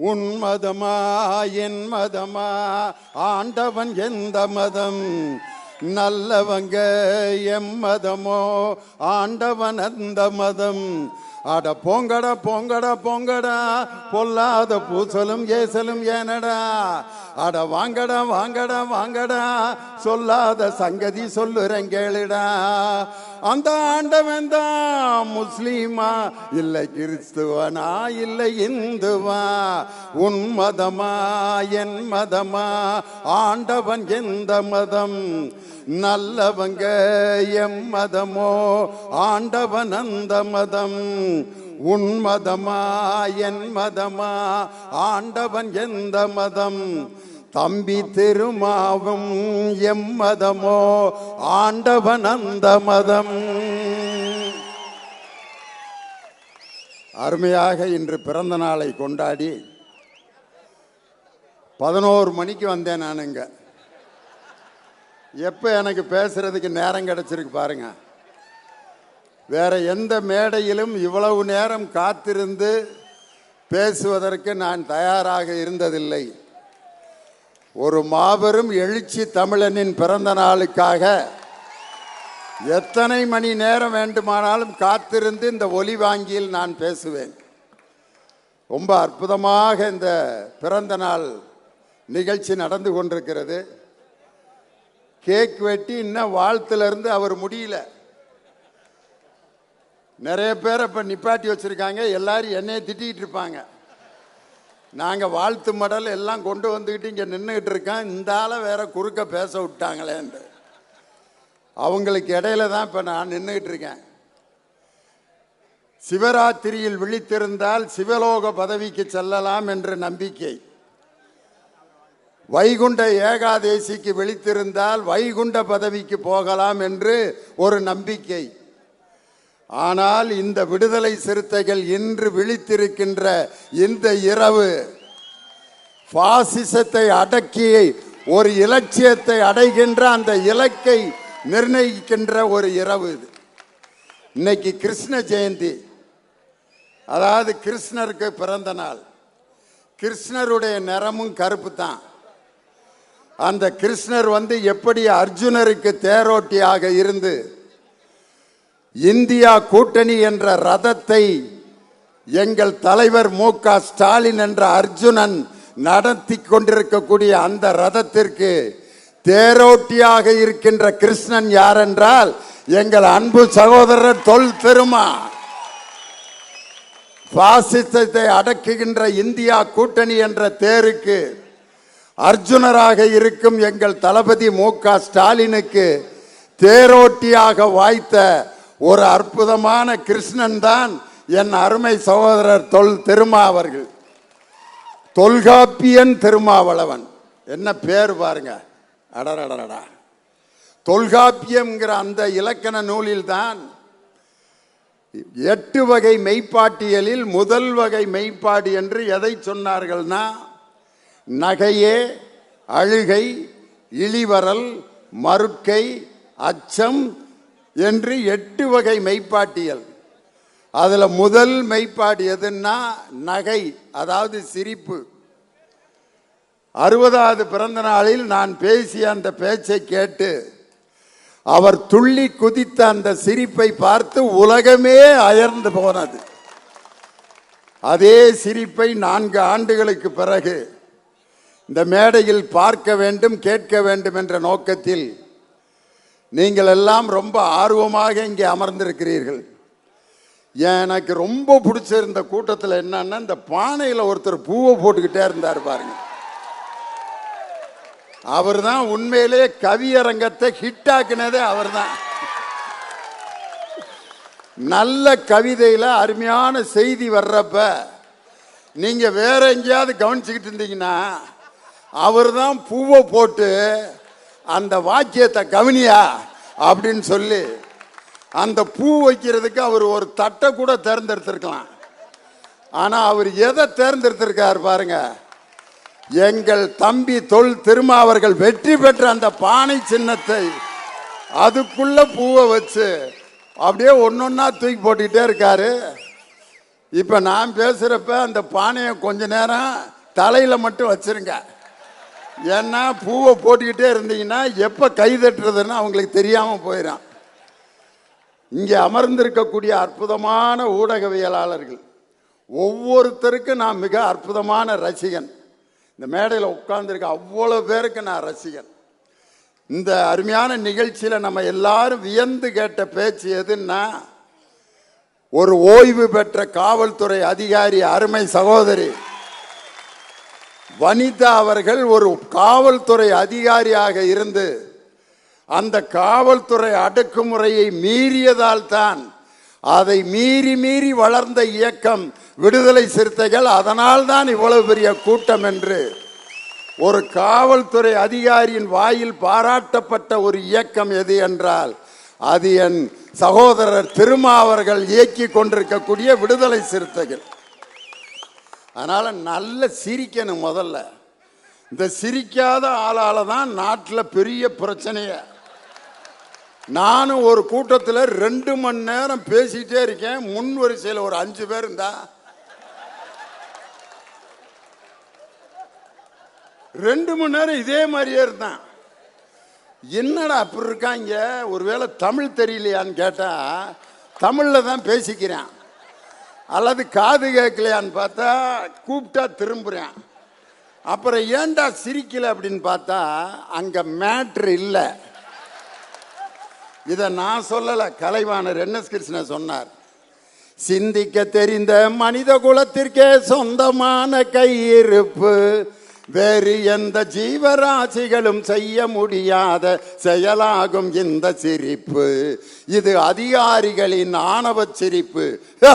உன் மதமா என் மதமா? ஆண்டவன் எந்த மதம்? நல்லவங்க எம் மதமோ? ஆண்டவன் அந்த மதம்? அட பொங்கடா பொங்கடா பொங்கடா. பொல்லாத பூசலும் ஏசலும் ஏனடா. அட வாங்கடா வாங்கடா வாங்கடா. சொல்லாத சங்கதி சொல்லுறேன் கேளுடா. அந்த ஆண்டவன் தான் முஸ்லீமா? இல்லை கிறிஸ்துவனா? இல்லை இந்துவா? உன் மதமா? என் மதமா? ஆண்டவன் எந்த மதம்? நல்லவங்க எம் மதமோ? ஆண்டவன் அந்த மதம். உன் மதமா? என் மதமா? ஆண்டவன் எந்த மதம்? தம்பி திருமாவும் எம் மதமோ ஆண்டவன் அந்த மதம். அருமையாக இன்று பிறந்த நாளை கொண்டாடி பதினோரு மணிக்கு வந்தேன் நான் இங்கே. எப்போ எனக்கு பேசுறதுக்கு நேரம் கிடைச்சிருக்கு பாருங்க. வேற எந்த மேடையிலும் இவ்வளவு நேரம் காத்திருந்து பேசுவதற்கு நான் தயாராக இருந்ததில்லை. ஒரு மாபெரும் எழுச்சி தமிழனின் பிறந்த நாளுக்காக எத்தனை மணி நேரம் வேண்டுமானாலும் காத்திருந்து இந்த ஒலி வாங்கியில் நான் பேசுவேன். ரொம்ப அற்புதமாக இந்த பிறந்த நாள் நிகழ்ச்சி நடந்து கொண்டிருக்கிறது. கேக் வெட்டி இன்னும் வாழ்த்துலேருந்து அவர் முடியல. நிறைய பேர் இப்போ நிப்பாட்டி வச்சிருக்காங்க. எல்லாரும் என்னையை திட்டிகிட்டு இருப்பாங்க. நாங்கள் வாழ்த்து மடல் எல்லாம் கொண்டு வந்துக்கிட்டு இங்கே நின்றுக்கிட்டு இருக்கோம் இந்த ஆளை வேற குறுக்க பேச விட்டாங்களேன்னு அவங்களுக்கு இடையில தான் இப்போ நான் நின்றுக்கிட்டு இருக்கேன். சிவராத்திரியில் விழித்திருந்தால் சிவலோக பதவிக்கு செல்லலாம் என்ற நம்பிக்கை. வைகுண்ட ஏகாதேசிக்கு விழித்திருந்தால் வைகுண்ட பதவிக்கு போகலாம் என்று ஒரு நம்பிக்கை. ஆனால் இந்த விடுதலை சிறுத்தைகள் இன்று விழித்திருக்கின்ற இந்த இரவு பாசிசத்தை அடக்கிய ஒரு இலட்சியத்தை அடைகின்ற அந்த இலக்கை நிர்ணயிக்கின்ற ஒரு இரவு இது. இன்னைக்கு கிருஷ்ண ஜெயந்தி. அதாவது கிருஷ்ணருக்கு பிறந்த நாள். கிருஷ்ணருடைய நிறமும் கருப்பு தான் அந்த கிருஷ்ணர் வந்து எப்படி அர்ஜுனருக்கு தேரோட்டியாக இருந்து இந்தியா கூட்டணி என்ற ரதத்தை எங்கள் தலைவர் மு க ஸ்டாலின் என்ற அர்ஜுனன் நடத்தி கொண்டிருக்கக்கூடிய அந்த ரதத்திற்கு தேரோட்டியாக இருக்கின்ற கிருஷ்ணன் யார் என்றால் எங்கள் அன்பு சகோதரர் தொல் பெருமா பாசிசத்தை அடக்குகின்ற இந்தியா கூட்டணி என்ற தேருக்கு அர்ஜுனராக இருக்கும் எங்கள் தளபதி மு க ஸ்டாலினுக்கு தேரோட்டியாக வாய்த்த ஒரு அற்புதமான கிருஷ்ணன் தான் என் அருமை சகோதரர் தொல் திருமாவர்கள் தொல்காப்பியன் திருமாவளவன். என்ன பேர் பாருங்க. அடரடரடா தொல்காப்பியம்ங்கிற அந்த இலக்கண நூலில்தான் எட்டு வகை மெய்ப்பாட்டியலில் முதல் வகை மெய்ப்பாடு என்று எதை சொன்னார்கள்னா நகையே அழுகை இழிவரல் மறுக்கை அச்சம் என்று எட்டு வகை மெய்ப்பாட்டியல். அதில் முதல் மெய்ப்பாடு எதுன்னா நகை அதாவது சிரிப்பு. அறுபதாவது பிறந்த நாளில் நான் பேசிய அந்த பேச்சை கேட்டு அவர் துள்ளி குதித்த அந்த சிரிப்பை பார்த்து உலகமே அயர்ந்து போனது. அதே சிரிப்பை நான்கு ஆண்டுகளுக்கு பிறகு இந்த மேடையில் பார்க்க வேண்டும் கேட்க வேண்டும் என்ற நோக்கத்தில் நீங்கள் எல்லாம் ரொம்ப ஆர்வமாக இங்கே அமர்ந்திருக்கிறீர்கள். எனக்கு ரொம்ப பிடிச்சிருந்த கூட்டத்தில் என்னன்னா இந்த பானையில் ஒருத்தர் பூவை போட்டுக்கிட்டே இருந்தார் பாருங்க. அவர் தான் உண்மையிலே கவியரங்கத்தை ஹிட்டாக்குனதே அவர் தான் நல்ல கவிதையில் அருமையான செய்தி வர்றப்ப நீங்கள் வேற எங்கேயாவது கவனிச்சுக்கிட்டு இருந்தீங்கன்னா அவர் தான் பூவை போட்டு அந்த வாக்கியத்தை கவனியா? அப்படின்னு சொல்லி அந்த பூ வைக்கிறதுக்கு அவர் ஒரு தட்டை கூட தேர்ந்தெடுத்திருக்கலாம். ஆனால் அவர் எதை தேர்ந்தெடுத்திருக்கார் பாருங்க. எங்கள் தம்பி தொல் திருமாவர்கள் வெற்றி பெற்ற அந்த பானை சின்னத்தை அதுக்குள்ள பூவை வச்சு அப்படியே ஒன்னொன்னா தூக்கி போட்டுக்கிட்டே இருக்காரு. இப்போ நான் பேசுகிறப்ப அந்த பானையை கொஞ்ச நேரம் தலையில் மட்டும் வச்சிருங்க. ஏன்னா பூவை போட்டுக்கிட்டே இருந்தீங்கன்னா எப்போ கை தட்டுறதுன்னு அவங்களுக்கு தெரியாமல் போயிடும். இங்கே அமர்ந்திருக்கக்கூடிய அற்புதமான ஊடகவியலாளர்கள். ஒவ்வொருத்தருக்கும் நான் மிக அற்புதமான ரசிகன். இந்த மேடையில் உட்கார்ந்துருக்க அவ்வளோ பேருக்கு நான் ரசிகன். இந்த அருமையான நிகழ்ச்சியில் நம்ம எல்லாரும் வியந்து கேட்ட பேச்சு எதுன்னா ஒரு ஓய்வு பெற்ற காவல்துறை அதிகாரி அருமை சகோதரி வனிதா அவர்கள் ஒரு காவல்துறை அதிகாரியாக இருந்து அந்த காவல்துறை அடக்குமுறையை மீறியதால் தான் அதை மீறி மீறி வளர்ந்த இயக்கம் விடுதலை சிறுத்தைகள் அதனால் தான் இவ்வளவு பெரிய கூட்டம் என்று ஒரு காவல்துறை அதிகாரியின் வாயில் பாராட்டப்பட்ட ஒரு இயக்கம் எது என்றால் அது என் சகோதரர் திருமா அவர்கள் இயக்கி கொண்டிருக்கக்கூடிய விடுதலை சிறுத்தைகள். அதனால் நல்ல சிரிக்கணும் முதல்ல. இந்த சிரிக்காத ஆளால் தான் நாட்டில் பெரிய பிரச்சனைய. நானும் ஒரு கூட்டத்தில் ரெண்டு மணி நேரம் பேசிகிட்டே இருக்கேன். முன் வரிசையில் ஒரு அஞ்சு பேர் இருந்தா. ரெண்டு மணி நேரம் இதே மாதிரியே இருந்தான். என்னடா அப்படி இருக்காங்க? ஒருவேளை தமிழ் தெரியலையான்னு கேட்டால் தமிழில் தான் பேசிக்கிறேன். அல்லது காது கேட்கலையான்னு பார்த்தா கூப்பிட்டா திரும்புகிறேன் அப்புறம் ஏன்டா சிரிக்கலை அப்படின்னு பார்த்தா அங்கே மேட்ரு இல்லை. இதை நான் சொல்லலை கலைவாணர் என் எஸ் கிருஷ்ணன் சொன்னார். சிந்திக்க தெரிந்த மனித குலத்திற்கே சொந்தமான கையிருப்பு. வேறு எந்த ஜீவராசிகளும் செய்ய முடியாத செயலாகும் இந்த சிரிப்பு. இது அதிகாரிகளின் ஆணவ சிரிப்பு.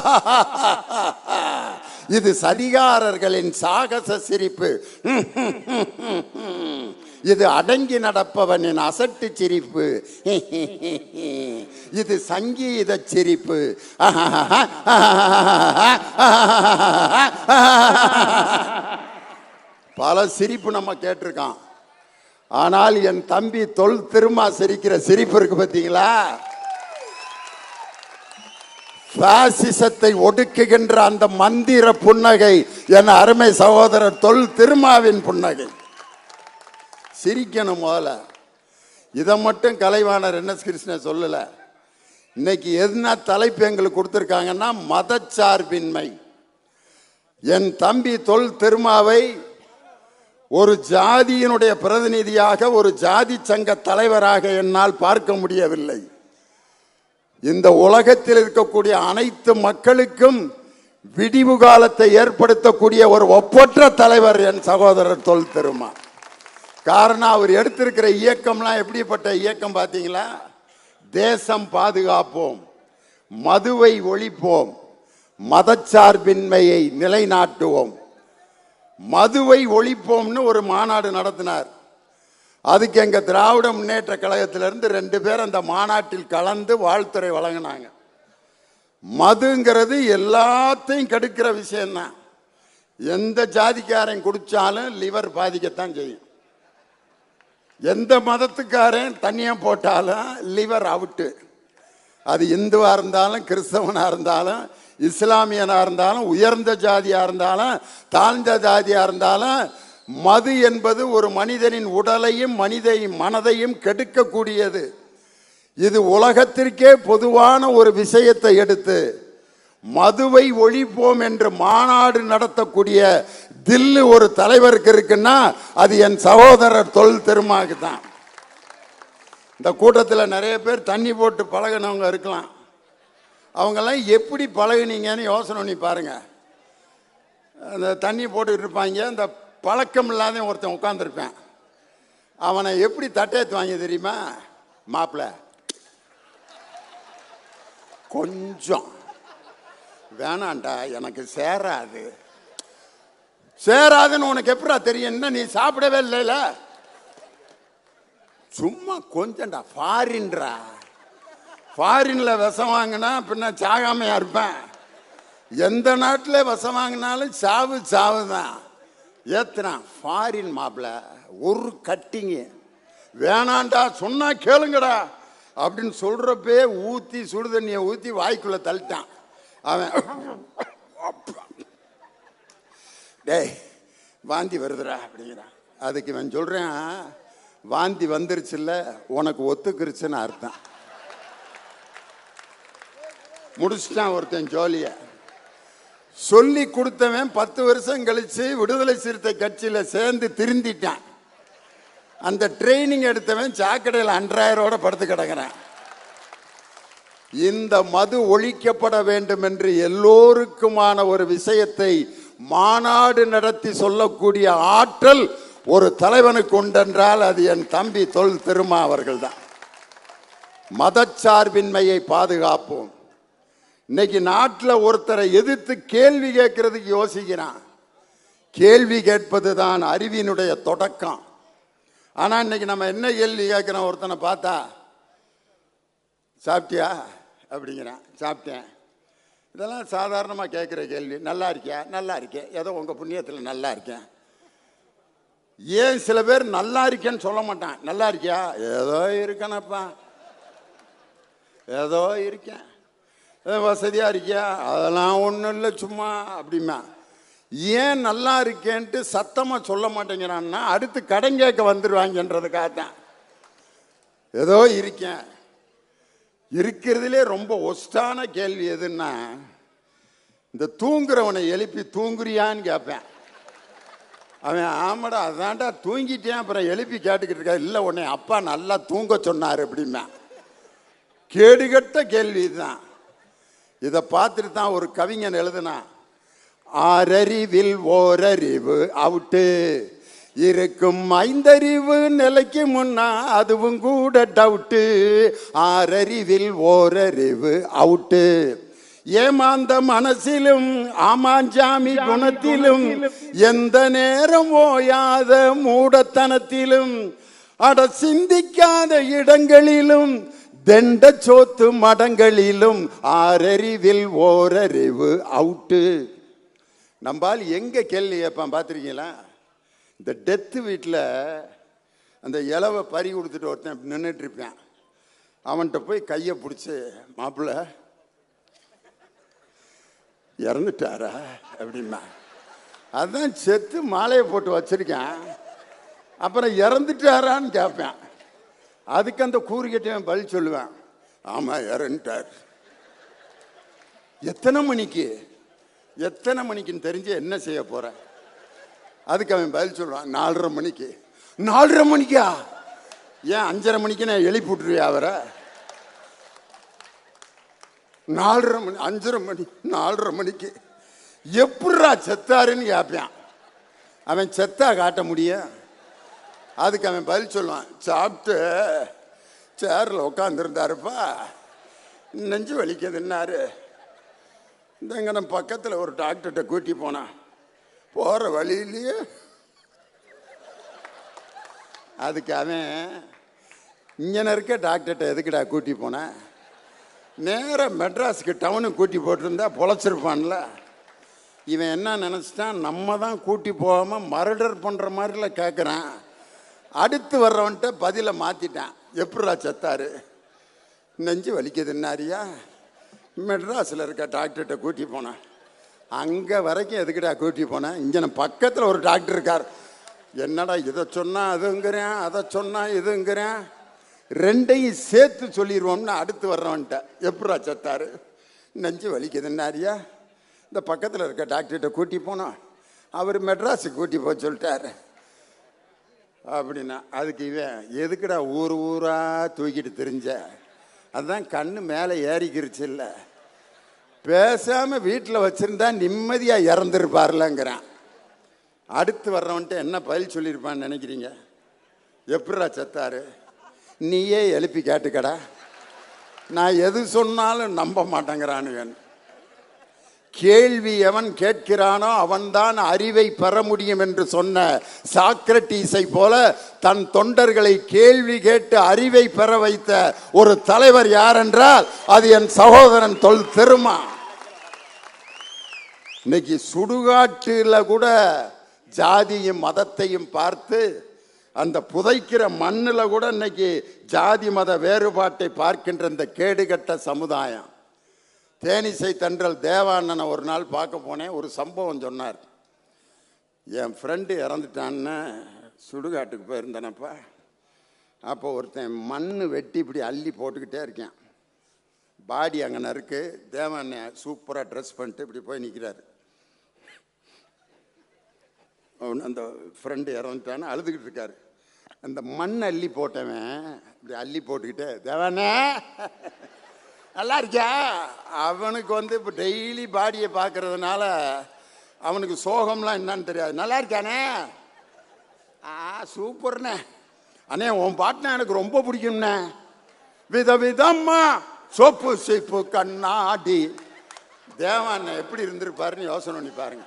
இது சதிகாரர்களின் சாகச சிரிப்பு. இது அடங்கி நடப்பவனின் அசட்டு சிரிப்பு. இது சங்கீத சிரிப்பு. பல சிரிப்பு நம்ம கேட்டிருக்கான். ஆனால் என் தம்பி தொல் திருமா சிரிக்கிற சிரிப்பு இருக்கு பார்த்தீங்களா? பாசிசத்தை ஒடுக்குகின்ற அந்த மந்திர புன்னகை என் அருமை சகோதரர் தொல் திருமாவின் புன்னகை. சிரிக்கணும் முதல்ல. இதை மட்டும் கலைவாணர் என் எஸ் கிருஷ்ணன் சொல்லலை. இன்னைக்கு எதுனா தலைப்பு எங்களுக்கு கொடுத்துருக்காங்கன்னா மதச்சார்பின்மை. என் தம்பி தொல் திருமாவை ஒரு ஜாதியினுடைய பிரதிநிதியாக ஒரு ஜாதி சங்க தலைவராக என்னால் பார்க்க முடியவில்லை. இந்த உலகத்தில் இருக்கக்கூடிய அனைத்து மக்களுக்கும் விடிவு காலத்தை ஏற்படுத்தக்கூடிய ஒரு ஒப்பற்ற தலைவர் என் சகோதரர் தொல் திருமா காரணம் அவர் எடுத்திருக்கிற இயக்கம்லாம் எப்படிப்பட்ட இயக்கம் பார்த்தீங்களா? தேசம் பாதுகாப்போம் மதுவை ஒழிப்போம் மதச்சார்பின்மையை நிலைநாட்டுவோம். மதுவை ஒழிப்போம்னு ஒரு மாநாடு நடத்தினார். அதுக்கு எங்கள் திராவிட முன்னேற்ற கழகத்திலிருந்து ரெண்டு பேர் அந்த மாநாட்டில் கலந்து வாழ்த்துறை வழங்கினாங்க. மதுங்கிறது எல்லாத்தையும் கெடுக்கிற விஷயம்தான் எந்த ஜாதிக்காரன் குடித்தாலும் லிவர் பாதிக்கத்தான் செய்யும். எந்த மதத்துக்காரன் தண்ணியாக போட்டாலும் லிவர் அவுட்டு. அது இந்துவாக இருந்தாலும் கிறிஸ்தவனாக இருந்தாலும் இஸ்லாமியனாக இருந்தாலும் உயர்ந்த ஜாதியாக இருந்தாலும் தாழ்ந்த ஜாதியாக இருந்தாலும் மது என்பது ஒரு மனிதனின் உடலையும் மனிதையும் மனதையும் கெடுக்கக்கூடியது. இது உலகத்திற்கே பொதுவான ஒரு விஷயத்தை எடுத்து மதுவை ஒழிப்போம் என்று மாநாடு நடத்தக்கூடிய தில்லு ஒரு தலைவருக்கு இருக்குன்னா அது என் சகோதரர் தொல் திருமாக்கு தான். இந்த கூட்டத்தில் நிறைய பேர் தண்ணி போட்டு பழகினவங்க இருக்கலாம். அவங்கெல்லாம் எப்படி பழகுனீங்கன்னு யோசனை பண்ணி பாருங்கள் அந்த தண்ணி போட்டுக்கிட்டு இருப்பாங்க இந்த பழக்கம் இல்லாத ஒருத்தன் உட்காந்துருப்பேன் அவனை எப்படி தட்டேத்து வாங்கி தெரியுமா? மாப்பிள்ள கொஞ்சம். வேணாண்டா எனக்கு சேராது. சேராதுன்னு உனக்கு எப்படா தெரியும்? என்ன நீ சாப்பிடவே இல்லைல்ல சும்மா கொஞ்சம்டா ஃபாரின்ரா ஃபாரின்ல விஷம் வாங்கினா பின்ன சாகாமையா இருப்பேன். எந்த நாட்டில் விஷம் வாங்கினாலும் சாவு சாவு தான் ஏத்துறான். ஃபாரின் மாப்பிள ஒரு கட்டிங்க வேணாண்டா சொன்னா கேளுங்கடா. அப்படின்னு சொல்றப்பே ஊத்தி சுடு தண்ணியை ஊத்தி வாய்க்குள்ள தள்ளிட்டான். அவன் டேய் வாந்தி வருதுடா அப்படிங்கிறான். அதுக்கு இவன் சொல்றேன் வாந்தி வந்துருச்சுல்ல உனக்கு ஒத்துக்கிருச்சுன்னு அர்த்தம். முடிச்சிட்டான் ஒருத்தன் ஜோலிய. சொல்லி கொடுத்தவன் பத்து வருஷம் கழிச்சு விடுதலை சிறுத்தை கட்சியில் சேர்ந்து திருந்திட்டான். அந்த ட்ரைனிங் எடுத்தவன் சாக்கடையில் அன்றாயிரோட படுத்து கிடக்கிறான். இந்த மது ஒழிக்கப்பட வேண்டும் என்று எல்லோருக்குமான ஒரு விஷயத்தை மாநாடு நடத்தி சொல்லக்கூடிய ஆற்றல் ஒரு தலைவனுக்கு உண்டென்றால் அது என் தம்பி தொல் திருமா அவர்கள்தான். மதச்சார்பின்மையை பாதுகாப்போம். இன்னைக்கு நாட்டில் ஒருத்தரை எதிர்த்து கேள்வி கேட்கறதுக்கு யோசிக்கிறான். கேள்வி கேட்பது தான் அறிவினுடைய தொடக்கம். ஆனால் இன்னைக்கு நம்ம என்ன கேள்வி கேட்குறோம் ஒருத்தனை பார்த்தா சாப்பிட்டியா? அப்படிங்கிறான். சாப்பிட்டேன். இதெல்லாம் சாதாரணமாக கேட்குற கேள்வி. நல்லா இருக்கியா? நல்லா இருக்கேன். ஏதோ உங்கள் புண்ணியத்தில் நல்லா இருக்கேன். ஏன் சில பேர் நல்லா இருக்கேன்னு சொல்ல மாட்டான். நல்லா இருக்கியா? ஏதோ இருக்கனப்பா. ஏதோ இருக்கேன். வசதியாக இருக்கியா? அதெல்லாம் ஒன்றும் இல்லை சும்மா அப்படிமா ஏன் நல்லா இருக்கேன்ட்டு சத்தமாக சொல்ல மாட்டேங்கிறான்னா அடுத்து கடன் கேட்க வந்துடுவாங்கன்றதுக்காக தான் ஏதோ இருக்கேன். இருக்கிறதுலே ரொம்ப ஒஸ்டான கேள்வி எதுன்னா இந்த தூங்குறவனை எழுப்பி தூங்குறியான்னு கேட்பேன். அவன் ஆமாடா அதான்டா தூங்கிட்டேன் அப்புறம் எழுப்பி கேட்டுக்கிட்டு இருக்கா. இல்லை உன்னை அப்பா நல்லா தூங்க சொன்னார் அப்படின்னா கேடுகட்ட கேள்வி தான் இதை பார்த்துட்டு தான் ஒரு கவிஞன் எழுதுனான் ஆறறிவில் ஓரறிவு அவுட்டு. இருக்கும் ஐந்தறிவு நிலைக்கு முன்னா அதுவும் கூட டவுட்டு. ஆறறிவில் ஓரறிவு அவுட்டு. ஏமாந்த மனசிலும் ஆமாஞ்சாமி குணத்திலும். எந்த நேரம் ஓயாத மூடத்தனத்திலும் அட சிந்திக்காத இடங்களிலும் தெண்ட சோத்து மடங்களிலும் ஆறறிவில் ஓரறிவு அவுட்டு. நம்பால் எங்க கேள்வி கேட்பான் பார்த்துருக்கீங்களா? இந்த டெத்து வீட்டில் அந்த இலவை பறி கொடுத்துட்டு ஒருத்தன் நின்றுட்டு இருப்பேன் அவன்கிட்ட போய் கையை பிடிச்சி மாப்பிள்ள இறந்துட்டாரா? அப்படின்னா. அதான் செத்து மாலையை போட்டு வச்சிருக்கேன். அப்புறம் இறந்துட்டாரான்னு கேட்பேன். அதுக்கு அந்த கூறுகிட்ட பதில் சொல்லுவேன். ஆமாம் இறந்துட்டார் எத்தனை மணிக்கு? எத்தனை மணிக்குன்னு தெரிஞ்சு என்ன செய்ய போற அதுக்கு அவன் பதில் சொல்லுவான் நாலரை மணிக்கு. நாலரை மணிக்கா? ஏன் அஞ்சரை மணிக்கு நான் எழுப்பி விட்டுருவேன் அவரை? நாலரை மணி அஞ்சரை மணி நாலரை மணிக்கு. எப்படிரா செத்தாருன்னு கேட்பான். அவன் செத்தா காட்ட முடியும்? அதுக்கு அவன் பதில் சொல்லுவான் சாப்பிட்டு சேரில் உட்காந்துருந்தாருப்பா நெஞ்சு வலிக்குதுன்னாரு. இந்தங்க நம்ம பக்கத்தில் ஒரு டாக்டர்கிட்ட கூட்டி போனான். போகிற வழியிலேயே அதுக்கு அவன் இங்கே இருக்க டாக்டர்கிட்ட எதுக்குடா கூட்டி போனேன் நேராக மெட்ராஸுக்கு டவுனுக்கு கூட்டி போட்டிருந்தா பொழைச்சிருப்பான்ல. இவன் என்ன நினச்சிட்டான் நம்ம தான் கூட்டி போகாமல் மர்டர் பண்ணுற மாதிரிலாம் கேட்குறான் அடுத்து வர்றவன்ட்ட பதிலை மாற்றிட்டேன் எப்படா செத்தாரு? நெஞ்சு வலிக்குதுன்னாரியா மெட்ராஸில் இருக்க டாக்டர்கிட்ட கூட்டி போனேன். அங்கே வரைக்கும் எதுக்குடா கூட்டி போனேன் இங்கே நான் பக்கத்தில் ஒரு டாக்டர் இருக்கார். என்னடா இதை சொன்னால் அதுங்கிறேன் அதை சொன்னால் இதுங்கிறேன்? ரெண்டையும் சேர்த்து சொல்லிடுவோம்னு அடுத்து வர்றவன்ட்ட. எப்படா செத்தாரு? நெஞ்சு வலிக்குதுன்னாரியா இந்த பக்கத்தில் இருக்க டாக்டர்கிட்ட கூட்டி போனோம். அவர் மெட்ராஸுக்கு கூட்டி போக சொல்லிட்டாரு. அப்படின்னா அதுக்கு இவன் எதுக்குடா ஊர் ஊரா தூக்கிட்டு தெரிஞ்ச? அதான் கண்ணு மேலே ஏறிக்கிருச்சு இல்லை பேசாமல் வீட்டில் வச்சுருந்தா நிம்மதியாக இறந்துருப்பார்லங்கிறான். அடுத்து வர்றவன்ட்டு என்ன பதில் சொல்லியிருப்பான்னு நினைக்கிறீங்க? எப்படிடா செத்தாரு? நீயே எழுப்பி கேட்டுக்கடா. நான் எது சொன்னாலும் நம்ப மாட்டேங்கிறானுவன் கேள்வி எவன் கேட்கிறானோ அவன்தான் அறிவை பெற முடியும் என்று சொன்ன சாக்ரட்டீஸை போல தன் தொண்டர்களை கேள்வி கேட்டு அறிவை பெற வைத்த ஒரு தலைவர் யார் என்றால் அது என் சகோதரன் தொல் திருமா. இன்னைக்கு சுடுகாட்டில் கூட ஜாதியும் மதத்தையும் பார்த்து அந்த புதைக்கிற மண்ணில் கூட இன்னைக்கு ஜாதி மத வேறுபாட்டை பார்க்கின்ற இந்த கேடுகட்ட சமுதாயம். தேனிசை தன்றல் தேவாண்ணனை ஒரு நாள் பார்க்க போனேன். ஒரு சம்பவம் சொன்னார். என் ஃப்ரெண்டு இறந்துட்டான்னு சுடுகாட்டுக்கு போயிருந்தேனப்பா. அப்போ ஒருத்தன் மண் வெட்டி இப்படி அள்ளி போட்டுக்கிட்டே இருக்கேன். பாடி அங்கே நறுக்கு தேவாண்ண சூப்பராக ட்ரெஸ் பண்ணிட்டு இப்படி போய் நிற்கிறாரு அவன் அந்த ஃப்ரெண்டு இறந்துட்டான்னு அழுதுகிட்டு இருக்காரு. அந்த மண் அள்ளி போட்டவன் இப்படி அள்ளி போட்டுக்கிட்டே தேவானே! நல்லா இருக்கியா அவனுக்கு வந்து இப்போ டெய்லி பாடியை பார்க்கறதுனால அவனுக்கு சோகம்லாம் என்னன்னு தெரியாது. நல்லா இருக்கானே? ஆ சூப்பர்ண்ணே. அண்ணே உன் பாட்டுனா எனக்கு ரொம்ப பிடிக்கும்ண்ணே. விதவிதம்மா சோப்பு சீப்பு கண்ணாடி. தேவாண்ணே எப்படி இருந்திருப்பாருன்னு யோசனை பண்ணி பாருங்க.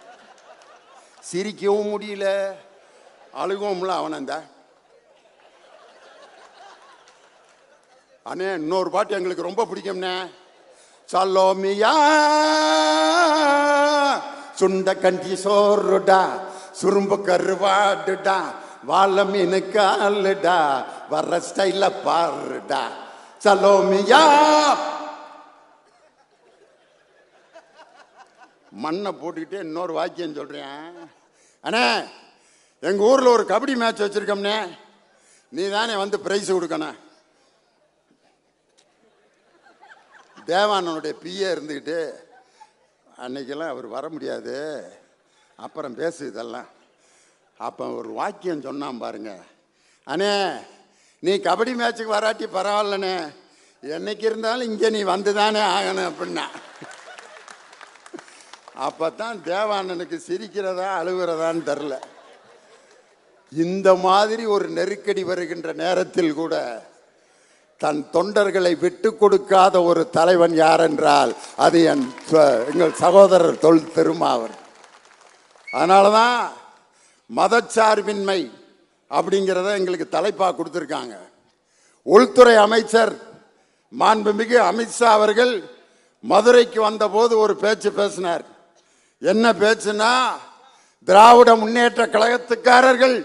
சிரிக்கவும் முடியல. அழுகவும்ல அந்த அண்ணே இன்னொரு பாட்டு எங்களுக்கு ரொம்ப பிடிக்கும்ண்ணே. சல்லோமியா சுண்ட கஞ்சி சோறுடா சுரும்பு கருவாடுடா வாழ மீனு காலுடா வர்ற ஸ்டைல பாருடா. சலோமியா. மண்ணை போட்டுக்கிட்டே இன்னொரு வாக்கியம் சொல்றேன். அண்ணே எங்கள் ஊரில் ஒரு கபடி மேட்ச் வச்சுருக்கோம்னே நீ தானே வந்து ப்ரைஸ் கொடுக்கணும். தேவானனுடைய பிஏ இருந்துக்கிட்டு அன்னைக்கெல்லாம் அவர் வர முடியாது. அப்புறம் பேசு இதெல்லாம். அப்போ ஒரு வாக்கியம் சொன்னான் பாருங்க. அண்ணே நீ கபடி மேட்ச்சுக்கு வராட்டி பரவாயில்லண்ணே. என்னைக்கு இருந்தாலும் இங்கே நீ வந்து தானே ஆகணும் அப்படின்னா. அப்போ தான் தேவானனுக்கு சிரிக்கிறதா அழுகிறதான்னு தெரில. இந்த மாதிரி ஒரு நெருக்கடி வருகின்ற நேரத்தில் கூட தன் தொண்டர்களை விட்டு கொடுக்காத ஒரு தலைவன் யார் என்றால் அது என் ச- எங்கள் சகோதரர் தொல் திருமாவர். அதனால தான் மதச்சார்பின்மை அப்படிங்கிறத எங்களுக்கு தலைப்பாக கொடுத்துருக்காங்க. உள்துறை அமைச்சர் மாண்புமிகு அமித்ஷா அவர்கள் மதுரைக்கு வந்தபோது ஒரு பேச்சு பேசினார். என்ன பேச்சுனா திராவிட முன்னேற்ற கழகத்துக்காரர்கள்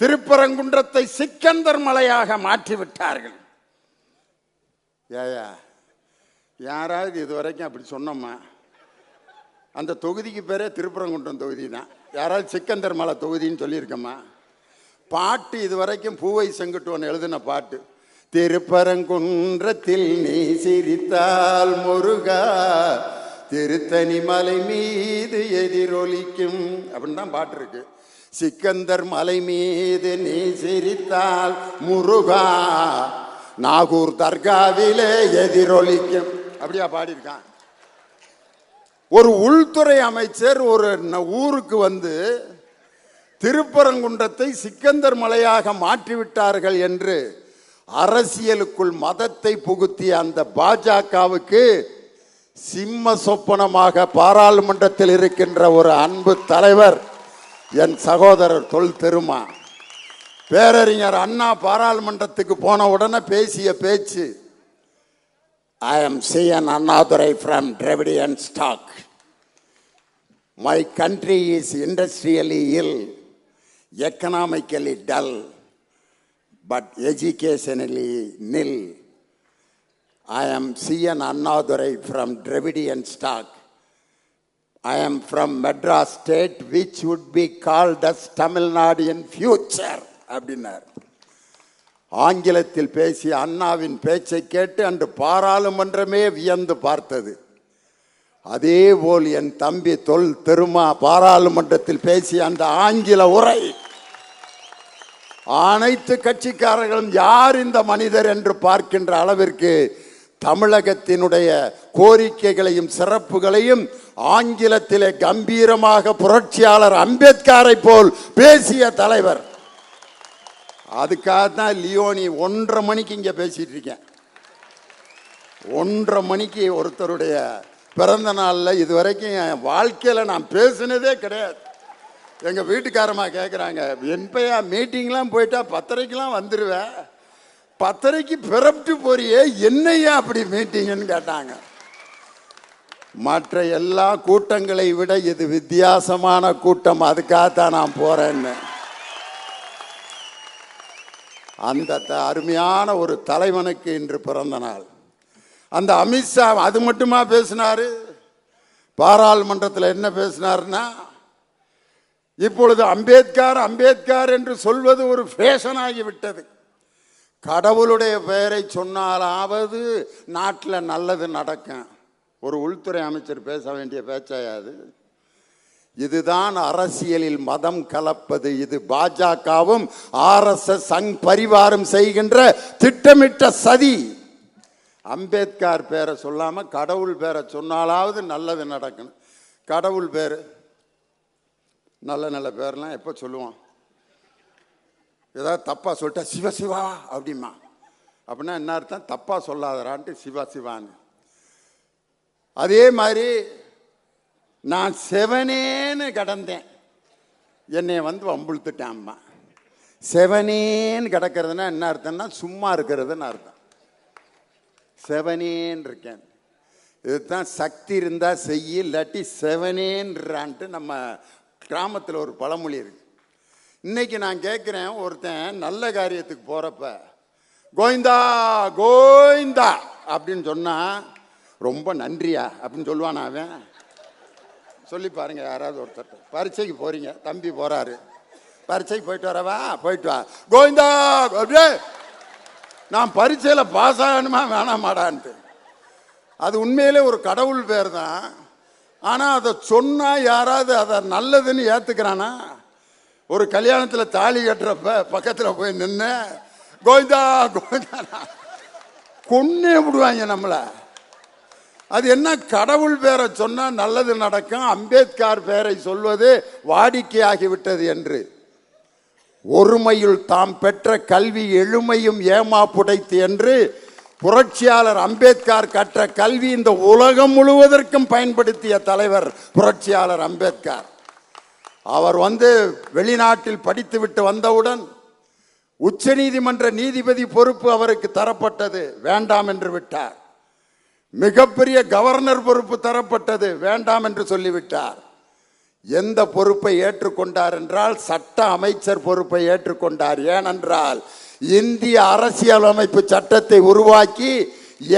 திருப்பரங்குன்றத்தை சிக்கந்தர் மலையாக மாற்றி விட்டார்கள் ஏயா யாராவது இது வரைக்கும் அப்படி சொன்னோம்மா அந்த தொகுதிக்கு பேரே திருப்பரங்குன்றம் தொகுதி தான் யாராவது சிக்கந்தர் மலை தொகுதின்னு சொல்லியிருக்கம்மா. பாட்டு இது வரைக்கும் பூவை செங்குட்டுவன் எழுதின பாட்டு. திருப்பரங்குன்றத்தில் நீ சிரித்தால் முருகா திருத்தணி மலை மீது எதிரொலிக்கும் அப்படின்னு தான் பாட்டு இருக்கு. சிக்கந்தர் மலை மீது நீ சிரித்தால் முருகா நாகூர் தர்காவிலே எதிரொலிக்கும். அப்படியா பாடியிருக்கான். ஒரு உள்துறை அமைச்சர் ஒரு ஊருக்கு வந்து திருப்பரங்குன்றத்தை சிக்கந்தர் மலையாக மாற்றிவிட்டார்கள் என்று அரசியலுக்குள் மதத்தை புகுத்திய அந்த பாஜகவுக்கு சிம்ம சொப்பனமாக பாராளுமன்றத்தில் இருக்கின்ற ஒரு அன்பு தலைவர் என் சகோதரர் தொல் திருமா. பேரறிஞர் அண்ணா பாராளுமன்றத்துக்கு போன உடனே பேசிய பேச்சு I am C N Annadurai from Dravidian and stock my country is industrially ill economically dull but educationally nil I am C N Annadurai from Dravidian and stock I am from Madras state which would be called as Tamil Nadu in future அப்படின்னார். ஆங்கிலத்தில் பேசிய அண்ணாவின் பேச்சை கேட்டு அன்று பாராளுமன்றமே வியந்து பார்த்தது. அதே போல் என் தம்பி தொல் திருமா பாராளுமன்றத்தில் பேசிய அந்த ஆங்கில உரை. அனைத்து கட்சிக்காரர்களும் யார் இந்த மனிதர் என்று பார்க்கின்ற அளவிற்கு தமிழகத்தினுடைய கோரிக்கைகளையும் சிறப்புகளையும் ஆங்கிலத்திலே கம்பீரமாக புரட்சியாளர் அம்பேத்கரை போல் பேசிய தலைவர். அதுக்காக தான் லியோனி ஒன்றரை மணிக்கு இங்கே பேசிகிட்டு இருக்கேன் ஒன்றரை மணிக்கு ஒருத்தருடைய பிறந்த நாளில் இது வரைக்கும் என் வாழ்க்கையில் நான் பேசினதே கிடையாது. எங்கள் வீட்டுக்காரமாக கேட்குறாங்க என்பையா மீட்டிங்லாம் போயிட்டா பத்தரைக்கெலாம் வந்துடுவேன் பத்தரைக்கு பிறப்பிட்டு போறியே என்னையா அப்படி மீட்டிங்கன்னு கேட்டாங்க. மற்ற எல்லா கூட்டங்களை விட இது வித்தியாசமான கூட்டம் அதுக்காகத்தான் நான் போகிறேன்னு அந்த த- அருமையான ஒரு தலைவனுக்கு இன்று பிறந்த நாள். அந்த அமித்ஷா அது மட்டுமா பேசினாரு? பாராளுமன்றத்தில் என்ன பேசினாருன்னா இப்பொழுது அம்பேத்கர் அம்பேத்கர் என்று சொல்வது ஒரு ஃபேஷன் ஆகிவிட்டது கடவுளுடைய பெயரை சொன்னாலாவது நாட்டில் நல்லது நடக்கும். ஒரு உள்துறை அமைச்சர் பேச வேண்டிய பேச்சாயாது. இதுதான் அரசியலில் மதம் கலப்பது. இது பாஜகவும் ஆர்எஸ்எஸ் சங் பரிவாரம் செய்கின்ற திட்டமிட்ட சதி. அம்பேத்கர் பேரை சொல்லாம கடவுள் பேரை சொன்னாலாவது நல்லது நடக்கணும். கடவுள் பேர் நல்ல நல்ல பேர்லாம் எப்போ சொல்லுவான்? ஏதாவது தப்பா சொல்லிட்டா சிவ சிவா அப்படிமா அப்படின்னா என்ன அர்த்தம்? தப்பா சொல்லாதரான்ட்டு சிவா சிவான்னு. அதே மாதிரி நான் செவனேன்னு கடந்தேன். என்னை வந்து வம்புழுத்துட்டேன் அம்மா செவனேன்னு கிடக்கிறதுனா என்ன அர்த்தம்னா சும்மா இருக்கிறதுன்னு அர்த்தம். செவனேன்னு இருக்கேன். இதுதான் சக்தி இருந்தால் செய்ய இல்லாட்டி செவனேன்றான்ட்டு நம்ம கிராமத்தில் ஒரு பழமொழி இருக்கு. இன்னைக்கு நான் கேட்குறேன் ஒருத்தன் நல்ல காரியத்துக்கு போகிறப்ப கோவிந்தா கோவிந்தா அப்படின்னு சொன்னால் ரொம்ப நன்றியா? அப்படின்னு சொல்லுவானா அவன். சொல்லி பாருங்க யாராவது ஒருத்தர் பரீட்சைக்கு போறீங்க தம்பி போறாரு. பரீட்சைக்கு போயிட்டு வரவா? போயிட்டு வா. கோவிந்தா அப்படியே நான் பரீட்சையில் பாஸ் ஆகணுமா வேணாமாடான்ட்டு. அது உண்மையிலே ஒரு கடவுள் பேர் தான் ஆனால் அதை சொன்னால் யாராவது அதை நல்லதுன்னு ஏற்றுக்கிறானா ஒரு கல்யாணத்தில் தாலி கட்டுறப்ப பக்கத்தில் போய் நின்று கோவிந்தா கோவிந்தா! கொன்னே விடுவாங்க நம்மளை. அது என்ன கடவுள் பேரை சொன்னால் நல்லது நடக்கும் அம்பேத்கர் பேரை சொல்வது வாடிக்கையாகிவிட்டது என்று. ஒருமையுள் தாம் பெற்ற கல்வி எழுமையும் ஏமா புடைத்து என்று புரட்சியாளர் அம்பேத்கர் கற்ற கல்வி இந்த உலகம் முழுவதற்கும் பயன்படுத்திய தலைவர் புரட்சியாளர் அம்பேத்கர். அவர் வந்து வெளிநாட்டில் படித்துவிட்டு வந்தவுடன் உச்சநீதிமன்ற நீதிபதி பொறுப்பு அவருக்கு தரப்பட்டது வேண்டாம் என்று விட்டார். மிகப்பெரிய கவர்னர் பொறுப்பு தரப்பட்டது. வேண்டாம் என்று சொல்லிவிட்டார். எந்த பொறுப்பை ஏற்றுக்கொண்டார் என்றால் சட்ட அமைச்சர் பொறுப்பை ஏற்றுக்கொண்டார். ஏனென்றால் இந்திய அரசியலமைப்பு சட்டத்தை உருவாக்கி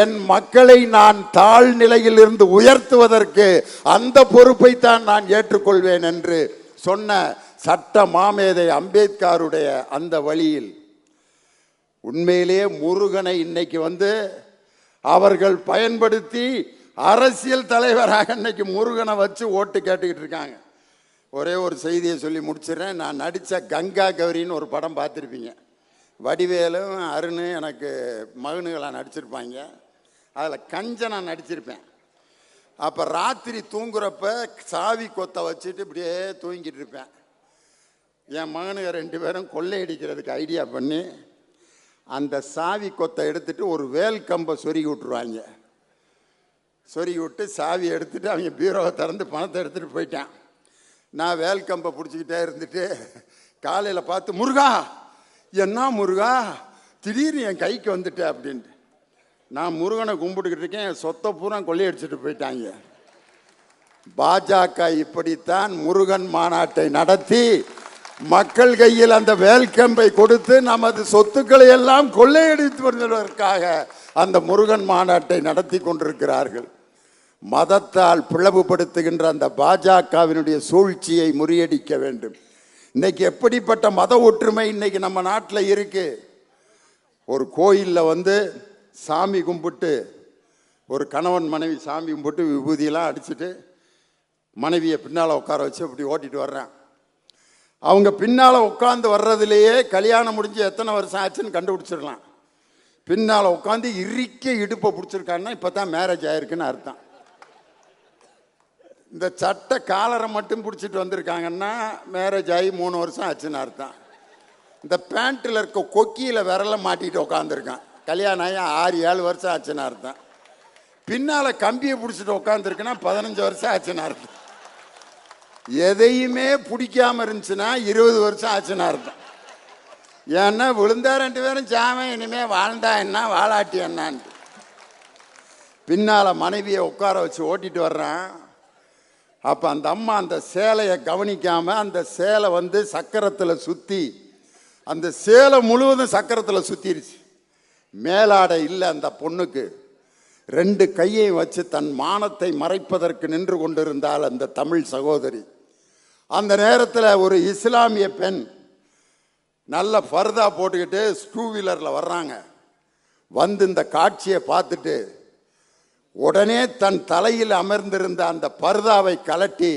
என் மக்களை நான் தாழ்நிலையில் இருந்து உயர்த்துவதற்கு அந்த பொறுப்பை தான் நான் ஏற்றுக்கொள்வேன் என்று சொன்ன சட்ட மாமேதை அம்பேத்கருடைய அந்த வழியில். உண்மையிலேயே முருகனை இன்னைக்கு வந்து அவர்கள் பயன்படுத்தி அரசியல் தலைவராக இன்னைக்கு முருகனை வச்சு ஓட்டு கேட்டுக்கிட்டு இருக்காங்க. ஒரே ஒரு செய்தியை சொல்லி முடிச்சிடுறேன். நான் நடித்த கங்கா கௌரின்னு ஒரு படம் பார்த்துருப்பீங்க. வடிவேலும் அருண் எனக்கு மகனுகளாக நடிச்சிருப்பாங்க. அதில் கஞ்சனாக நடிச்சிருப்பேன். அப்போ ராத்திரி தூங்குறப்ப சாவி கொத்தை வச்சுட்டு இப்படியே தூங்கிட்டு இருப்பேன். என் மகனுங்க ரெண்டு பேரும் கொள்ளையடிக்கிறதுக்கு ஐடியா பண்ணி அந்த சாவி கொத்தை எடுத்துட்டு ஒரு வேல் கம்பை சொருகி விட்டுருவாங்க. சொருகி விட்டு சாவி எடுத்துட்டு அவங்க பீரோவை திறந்து பணத்தை எடுத்துகிட்டு போயிட்டான். நான் வேல் கம்பை பிடிச்சிக்கிட்டே இருந்துட்டு காலையில் பார்த்து முருகா என்ன முருகா திடீர்னு என் கைக்கு வந்துட்டேன் அப்படின்ட்டு. நான் முருகனை கும்பிட்டுக்கிட்டு இருக்கேன் என் சொத்தை பூரா கொள்ளையடிச்சிட்டு போயிட்டாங்க. பாஜக இப்படித்தான் முருகன் மாநாட்டை நடத்தி மக்கள் கையில் அந்த வேல்கம்பை கொடுத்து நமது சொத்துக்களை எல்லாம் கொள்ளையடித்து வருவதற்காக அந்த முருகன் மாநாட்டை நடத்தி கொண்டிருக்கிறார்கள். மதத்தால் பிளவுபடுத்துகின்ற அந்த பாஜகவினுடைய சூழ்ச்சியை முறியடிக்க வேண்டும். இன்னைக்கு எப்படிப்பட்ட மத ஒற்றுமை இன்னைக்கு நம்ம நாட்டில் இருக்கு? ஒரு கோயிலில் வந்து சாமி கும்பிட்டு ஒரு கணவன் மனைவி சாமி கும்பிட்டு விபூதியெல்லாம் அடிச்சுட்டு மனைவியை பின்னால் உட்கார வச்சு இப்படி ஓட்டிட்டு வர்றேன். அவங்க பின்னால் உட்காந்து வர்றதுலேயே கல்யாணம் முடிஞ்சு எத்தனை வருஷம் ஆச்சுன்னு கண்டுபிடிச்சிடலாம். பின்னால் உட்காந்து இறுக்க இடுப்பை பிடிச்சிருக்காங்கன்னா இப்போ தான் மேரேஜ் ஆயிருக்குன்னு அர்த்தம். இந்த சட்டை காலரை மட்டும் பிடிச்சிட்டு வந்திருக்காங்கன்னா மேரேஜ் ஆகி மூணு வருஷம் ஆச்சுன்னு அர்த்தம். இந்த பேண்ட்டில் இருக்க கொக்கியில் விரல மாட்டிட்டு உட்காந்துருக்கான் கல்யாணம் ஆகி ஆறு ஏழு வருஷம் ஆச்சுன்னு அர்த்தம். பின்னால் கம்பியை பிடிச்சிட்டு உட்காந்துருக்குன்னா பதினஞ்சு வருஷம் ஆச்சுன்னு அர்த்தம். எதையுமே பிடிக்காம இருந்துச்சுன்னா இருபது வருஷம் ஆச்சுன்னா அர்த்தம். ஏன்னா விழுந்தா ரெண்டு பேரும் சாமன் இனிமே வாழ்ந்தா என்ன வாழாட்டி என்னான்ட்டு பின்னால் மனைவியை உட்கார வச்சு ஓட்டிட்டு வர்றான். அப்போ அந்த அம்மா அந்த சேலையை கவனிக்காமல் அந்த சேலை வந்து சக்கரத்தில் சுற்றி அந்த சேலை முழுவதும் சக்கரத்தில் சுற்றிருச்சு மேலாடை இல்லை அந்த பொண்ணுக்கு. ரெண்டு கையை வச்சு தன் மானத்தை மறைப்பதற்கு நின்று கொண்டிருந்தால் அந்த தமிழ் சகோதரி. அந்த நேரத்தில் ஒரு இஸ்லாமிய பெண் நல்ல ஃபர்தா போட்டுக்கிட்டு டூ வீலரில் வர்றாங்க. வந்து இந்த காட்சியை பார்த்துட்டு உடனே தன் தலையில் அமர்ந்திருந்த அந்த பர்தாவை கலட்டி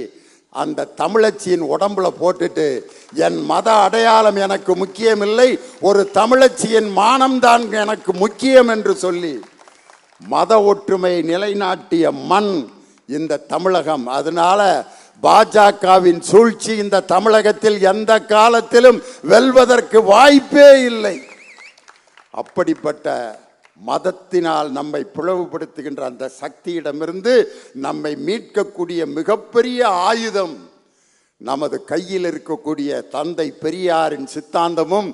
அந்த தமிழச்சியின் உடம்புல போட்டுட்டு என் மத அடையாளம் எனக்கு முக்கியமில்லை ஒரு தமிழச்சியின் மானம்தான் எனக்கு முக்கியம் என்று சொல்லி மத ஒற்றுமை நிலைநாட்டிய மண் இந்த தமிழகம். அதனால பாஜகவின் சூழ்ச்சி இந்த தமிழகத்தில் எந்த காலத்திலும் வெல்வதற்கு வாய்ப்பே இல்லை. அப்படிப்பட்ட மதத்தினால் நம்மை பிளவுபடுத்துகின்ற அந்த சக்தியிடமிருந்து நம்மை மீட்கக்கூடிய மிகப்பெரிய ஆயுதம் நமது கையில் இருக்கக்கூடிய தந்தை பெரியாரின் சித்தாந்தமும்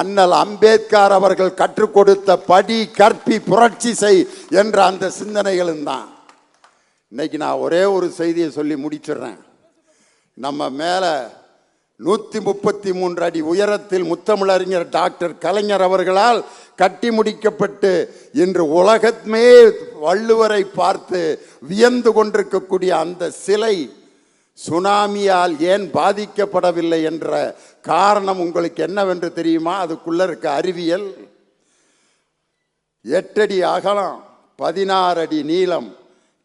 அண்ணல் அம்பேத்கர் அவர்கள் கற்றுக் கொடுத்த படி கற்பி புரட்சி செய் என்ற அந்த சிந்தனைகளும் தான். இன்னைக்கு நான் ஒரே ஒரு செய்தியை சொல்லி முடிச்சிடுறேன். நம்ம மேலே நூற்றி முப்பத்தி மூன்று அடி உயரத்தில் முத்தமிழறிஞர் டாக்டர் கலைஞர் அவர்களால் கட்டி முடிக்கப்பட்டு இன்று உலகமே வள்ளுவரை பார்த்து வியந்து கொண்டிருக்கக்கூடிய அந்த சிலை சுனாமியால் ஏன் பாதிக்கப்படவில்லை என்ற காரணம் உங்களுக்கு என்னவென்று தெரியுமா? அதுக்குள்ள இருக்க அறிவியல். எட்டடி அகலம் பதினாறு அடி நீளம்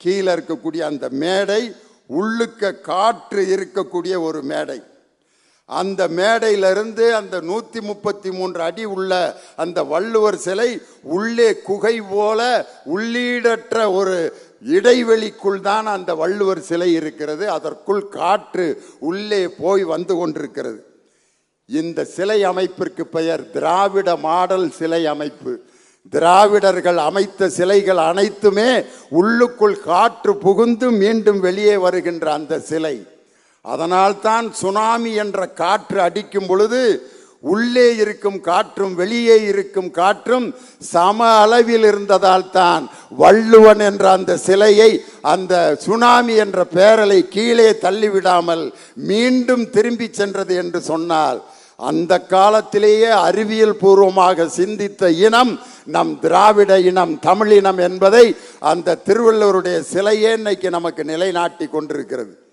கீழே இருக்கக்கூடிய அந்த மேடை உள்ளுக்க காற்று இருக்கக்கூடிய ஒரு மேடை. அந்த மேடையிலிருந்து அந்த நூற்றி முப்பத்தி மூன்று அடி உள்ள அந்த வள்ளுவர் சிலை உள்ளே குகை போல உள்ளீடற்ற ஒரு இடைவெளிக்குள் தான் அந்த வள்ளுவர் சிலை இருக்கிறது. அதற்குள் காற்று உள்ளே போய் வந்து கொண்டிருக்கிறது. இந்த சிலை அமைப்பிற்கு பெயர் திராவிட மாடல் சிலை அமைப்பு. திராவிடர்கள் அமைத்த சிலைகள் அனைத்துமே உள்ளுக்குள் காற்று புகுந்து மீண்டும் வெளியே வருகின்ற அந்த சிலை. அதனால்தான் சுனாமி என்ற காற்று அடிக்கும் பொழுது உள்ளே இருக்கும் காற்றும் வெளியே இருக்கும் காற்றும் சம அளவில் இருந்ததால் தான் வள்ளுவன் என்ற அந்த சிலையை அந்த சுனாமி என்ற பேரலை கீழே தள்ளிவிடாமல் மீண்டும் திரும்பி சென்றது என்று சொன்னால் அந்த காலத்திலேயே அறிவியல் பூர்வமாக சிந்தித்த இனம் நம் திராவிட இனம் தமிழினம் என்பதை அந்த திருவள்ளுவருடைய சிலையே இன்னைக்கு நமக்கு நிலைநாட்டி கொண்டிருக்கிறது.